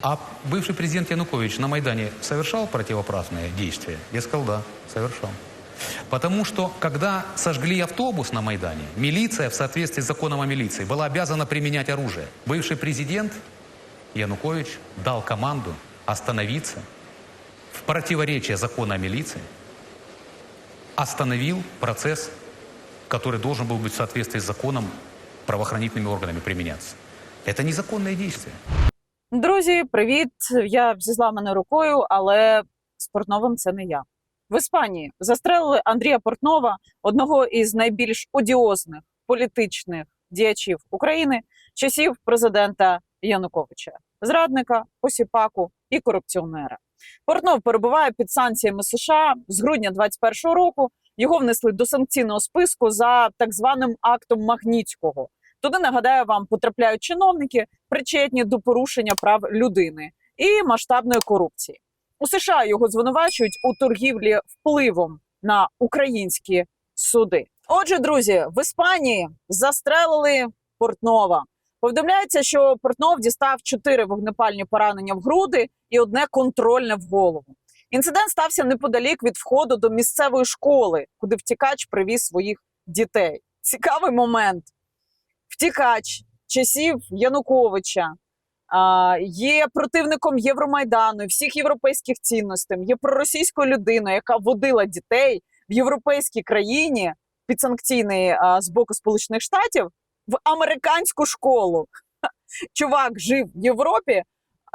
А бывший президент Янукович на Майдане совершал противоправные действия? Я сказал, да, совершал. Потому что, когда сожгли автобус на Майдане, милиция в соответствии с законом о милиции была обязана применять оружие. Бывший президент Янукович дал команду остановиться в противоречие закона о милиции, остановил процесс, который должен был быть в соответствии с законом правоохранительными органами применяться. Это незаконные действия. Друзі, привіт! Я зі зламаною рукою, але з Портновим це не я. В Іспанії застрелили Андрія Портнова, одного із найбільш одіозних політичних діячів України часів президента Януковича, зрадника, посіпаку і корупціонера. Портнов перебуває під санкціями США з грудня 2021 року. Його внесли до санкційного списку за так званим актом Магнітського. Туди нагадаю вам потрапляють чиновники, причетні до порушення прав людини і масштабної корупції. У США його звинувачують у торгівлі впливом на українські суди. Отже, друзі, в Іспанії застрелили Портнова. Повідомляється, що Портнов дістав чотири вогнепальні поранення в груди і одне контрольне в голову. Інцидент стався неподалік від входу до місцевої школи, куди втікач привіз своїх дітей. Цікавий момент. Втікач часів Януковича є противником Євромайдану і всіх європейських цінностей, є проросійською людиною, яка водила дітей в європейській країні підсанкційний а, з боку Сполучених Штатів в американську школу. Чувак жив в Європі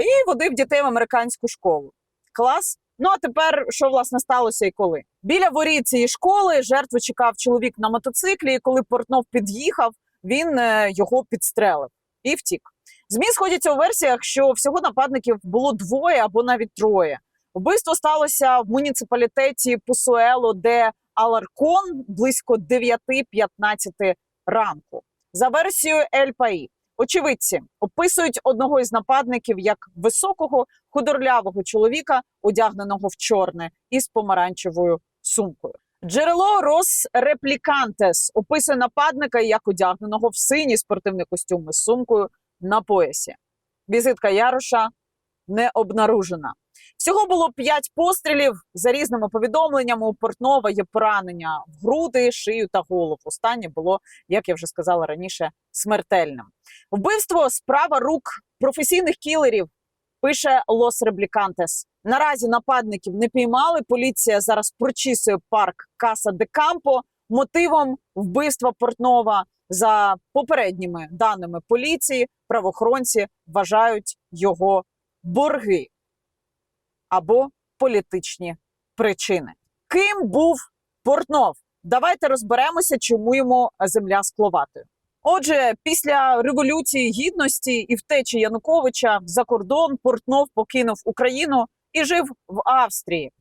і водив дітей в американську школу. Клас. Ну а тепер що власне сталося і коли? Біля воріт цієї школи жертву чекав чоловік на мотоциклі. І коли Портнов під'їхав, він е, його підстрелив і втік. ЗМІ сходяться у версіях, що всього нападників було двоє або навіть троє. Вбивство сталося в муніципалітеті Пусуело де Аларкон близько 9-15 ранку. За версією Ель Паї, очевидці описують одного із нападників як високого худорлявого чоловіка, одягненого в чорне із помаранчевою сумкою. Джерело Рос Реплікантес описує нападника як одягненого в синій спортивний костюм із сумкою на поясі. Візитка Яроша не обнаружена. Всього було п'ять пострілів. За різними повідомленнями у Портнова є поранення в груди, шию та голову. Останнє було, як я вже сказала раніше, смертельним. Вбивство справа рук професійних кілерів. Пише Лос Реблікантес. Наразі нападників не піймали. Поліція зараз прочісує парк Каса де Кампо мотивом вбивства Портнова. За попередніми даними поліції, правоохоронці вважають його борги або політичні причини. Ким був Портнов? Давайте розберемося, чому йому земля скловатою. Отже, після революції гідності і втечі Януковича за кордон Портнов покинув Україну і жив в Австрії.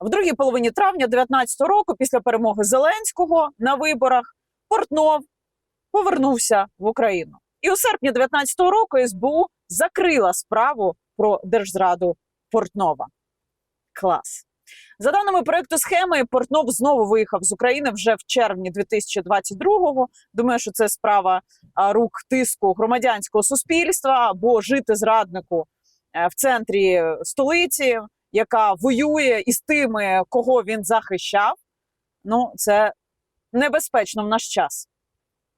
В другій половині травня 19 року, після перемоги Зеленського на виборах, Портнов повернувся в Україну. І у серпні 19-го року СБУ закрила справу про держзраду Портнова. Клас. За даними проекту схеми, Портнов знову виїхав з України вже в червні 2022-го. Думаю, що це справа рук тиску громадянського суспільства, бо жити зраднику е, в центрі столиці, яка воює із тими, кого він захищав. Ну, це небезпечно в наш час.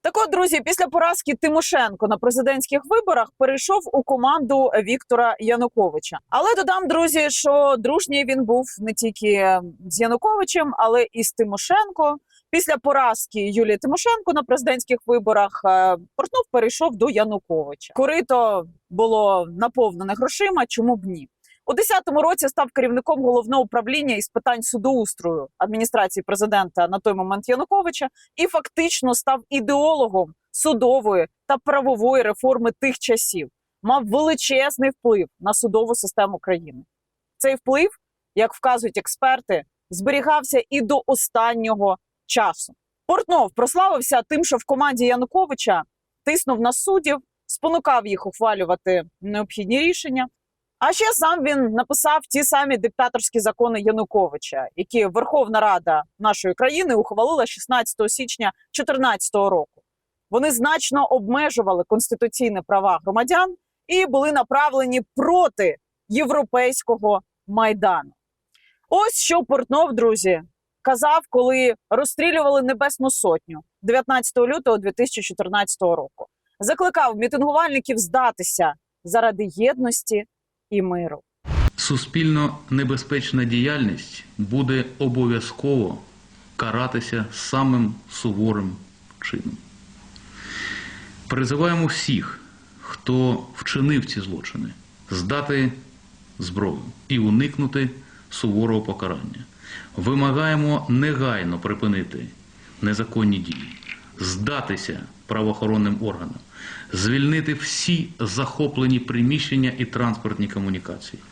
Так от, друзі, після поразки Тимошенко на президентських виборах перейшов у команду Віктора Януковича. Але додам, друзі, що дружній він був не тільки з Януковичем, але і з Тимошенко. Після поразки Юлії Тимошенко на президентських виборах е, Портнов перейшов до Януковича. Корито було наповнене грошима. Чому б ні? У 10-му році став керівником головного управління із питань судоустрою адміністрації президента на той момент Януковича і фактично став ідеологом судової та правової реформи тих часів. Мав величезний вплив на судову систему країни. Цей вплив, як вказують експерти, зберігався і до останнього часу. Портнов прославився тим, що в команді Януковича тиснув на суддів, спонукав їх ухвалювати необхідні рішення. А ще сам він написав ті самі диктаторські закони Януковича, які Верховна Рада нашої країни ухвалила 16 січня 2014 року. Вони значно обмежували конституційні права громадян і були направлені проти європейського майдану. Ось що Портнов, друзі, казав, коли розстрілювали Небесну Сотню 19 лютого 2014 року. Закликав мітингувальників здатися заради єдності і миру. Суспільно небезпечна діяльність буде обов'язково каратися самим суворим чином. Призиваємо всіх, хто вчинив ці злочини, здати зброю і уникнути суворого покарання. Вимагаємо негайно припинити незаконні дії, здатися правоохоронним органам, звільнити всі захоплені приміщення і транспортні комунікації.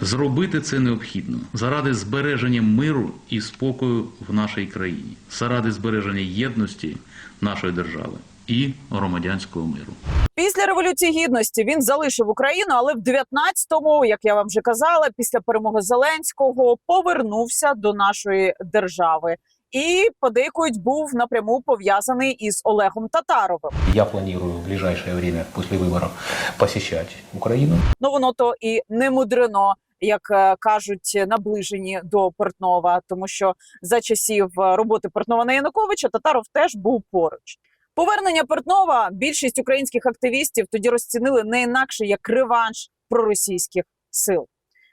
Зробити це необхідно заради збереження миру і спокою в нашій країні, заради збереження єдності нашої держави і громадянського миру. Після революції гідності він залишив Україну, але в 19-му, як я вам вже казала, після перемоги Зеленського повернувся до нашої держави і подейкують був напряму пов'язаний із Олегом Татаровим. Я планирую в ближайшее время после выборов посещать Украину. Ну воно то і не мудрено, як е, кажуть, наближені до Портнова, тому що за часів е, роботи Портнова на Януковича Татаров теж був поруч. Повернення Портнова більшість українських активістів тоді розцінили не інакше як реванш проросійських сил.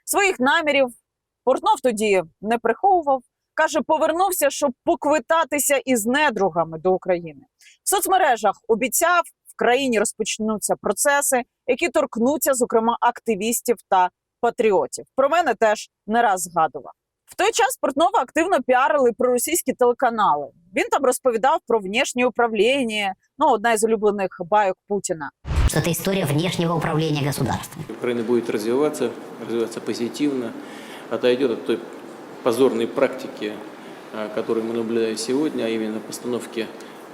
Своїх намірів Портнов тоді не приховував. Каже, повернувся, щоб поквитатися із недругами до України. В соцмережах обіцяв, в країні розпочнуться процеси, які торкнуться, зокрема, активістів та патріотів. Про мене теж не раз згадував. В той час Портнова активно піарили проросійські телеканали. Він там розповідав про внішнє управління, ну одна із улюблених байок Путіна. что это история внешнего управления государством. Украина будет развиваться, развиваться позитивно, отойдет от той позорной практики, а, которую мы наблюдаем сегодня, а именно постановки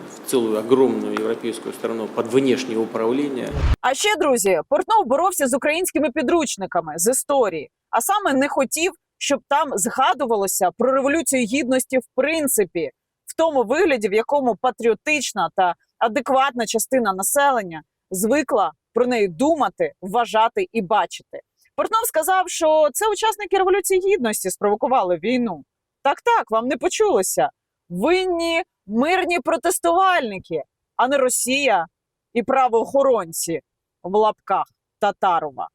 в целую огромную европейскую страну под внешнее управление. А ще друзі, Портнов боровся з українськими підручниками з історії, а саме не хотів, щоб там згадувалося про революцію гідності в принципі, в тому вигляді, в якому патріотична та адекватна частина населення звикла про неї думати, вважати і бачити. Портнов сказав, що це учасники революції гідності спровокували війну. Так, так, вам не почулося. Винні мирні протестувальники, а не Росія і правоохоронці в лапках Татарова.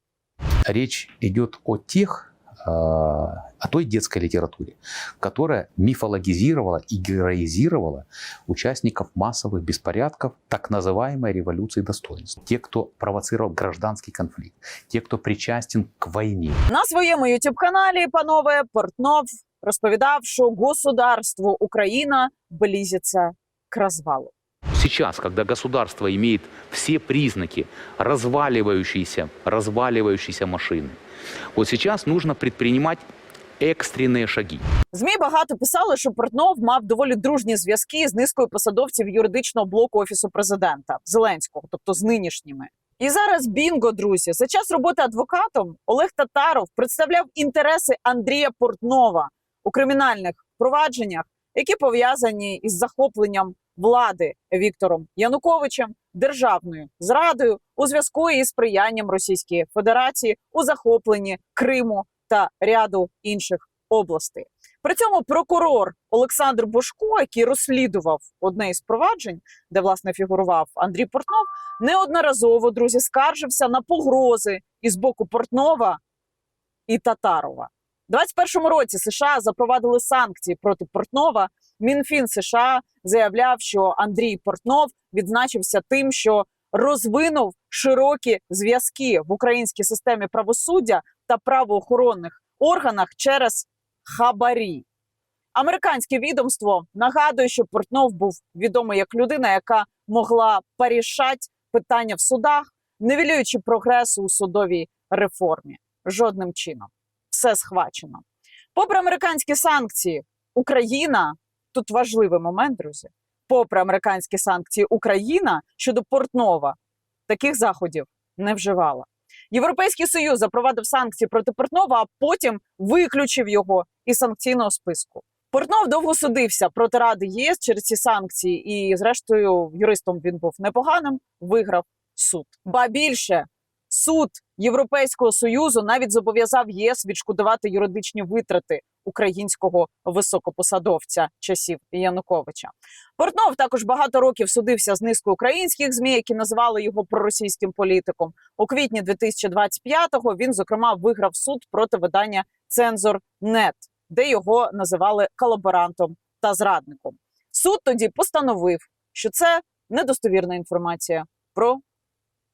Річ йде о тех, э, о той детской литературе, которая мифологизировала и героизировала участников массовых беспорядков так называемой революции достоинств. Те, кто провоцировал гражданский конфликт, те, кто причастен к войне. На своєму youtube каналі панове Портнов розповідав, що государство Україна близиться к розвалу. Сейчас, когда государство имеет все признаки разваливающейся, разваливающейся машины, вот сейчас нужно предпринимать экстренные шаги. ЗМІ багато писали, що Портнов мав доволі дружні зв'язки з низкою посадовців юридичного блоку офісу президента Зеленського, тобто з нинішніми. І зараз бінго, друзі, за час роботи адвокатом Олег Татаров представляв інтереси Андрія Портнова у кримінальних провадженнях, які пов'язані із захопленням влади Віктором Януковичем, державною зрадою у зв'язку із сприянням Російської Федерації у захопленні Криму та ряду інших областей. При цьому прокурор Олександр Бошко, який розслідував одне із проваджень, де власне фігурував Андрій Портнов, неодноразово друзі скаржився на погрози із боку Портнова і Татарова. У 21 році США запровадили санкції проти Портнова. Мінфін США заявляв, що Андрій Портнов відзначився тим, що розвинув широкі зв'язки в українській системі правосуддя та правоохоронних органах через хабарі. Американське відомство нагадує, що Портнов був відомий як людина, яка могла порішати питання в судах, невілюючи прогресу у судовій реформі. Жодним чином. Все схвачено. Попри американські санкції, Україна тут важливий момент, друзі. Попри американські санкції, Україна щодо Портнова таких заходів не вживала. Європейський союз запровадив санкції проти Портнова, а потім виключив його із санкційного списку. Портнов довго судився проти Ради ЄС через ці санкції, і, зрештою, юристом він був непоганим, виграв суд. Ба більше суд Європейського союзу навіть зобов'язав ЄС відшкодувати юридичні витрати українського високопосадовця часів Януковича. Портнов також багато років судився з низкою українських змі, які називали його проросійським політиком. У квітні 2025-го він зокрема виграв суд проти видання Цензор.нет, де його називали колаборантом та зрадником. Суд тоді постановив, що це недостовірна інформація про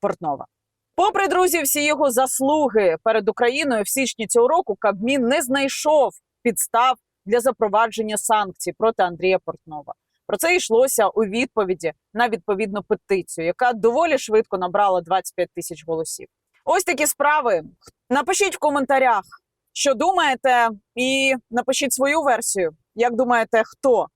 Портнова. Попри друзі, всі його заслуги перед Україною в січні цього року Кабмін не знайшов підстав для запровадження санкцій проти Андрія Портнова. Про це йшлося у відповіді на відповідну петицію, яка доволі швидко набрала 25 тисяч голосів. Ось такі справи. Напишіть в коментарях, що думаєте, і напишіть свою версію. Як думаєте, хто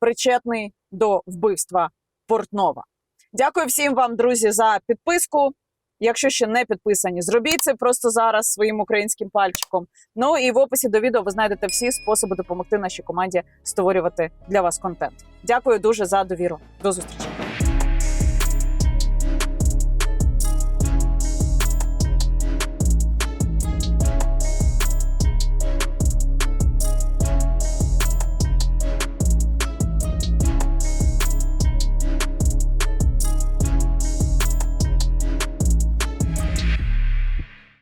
причетний до вбивства Портнова? Дякую всім вам, друзі, за підписку. Якщо ще не підписані, зробіть це просто зараз своїм українським пальчиком. Ну і в описі до відео ви знайдете всі способи допомогти нашій команді створювати для вас контент. Дякую дуже за довіру. До зустрічі.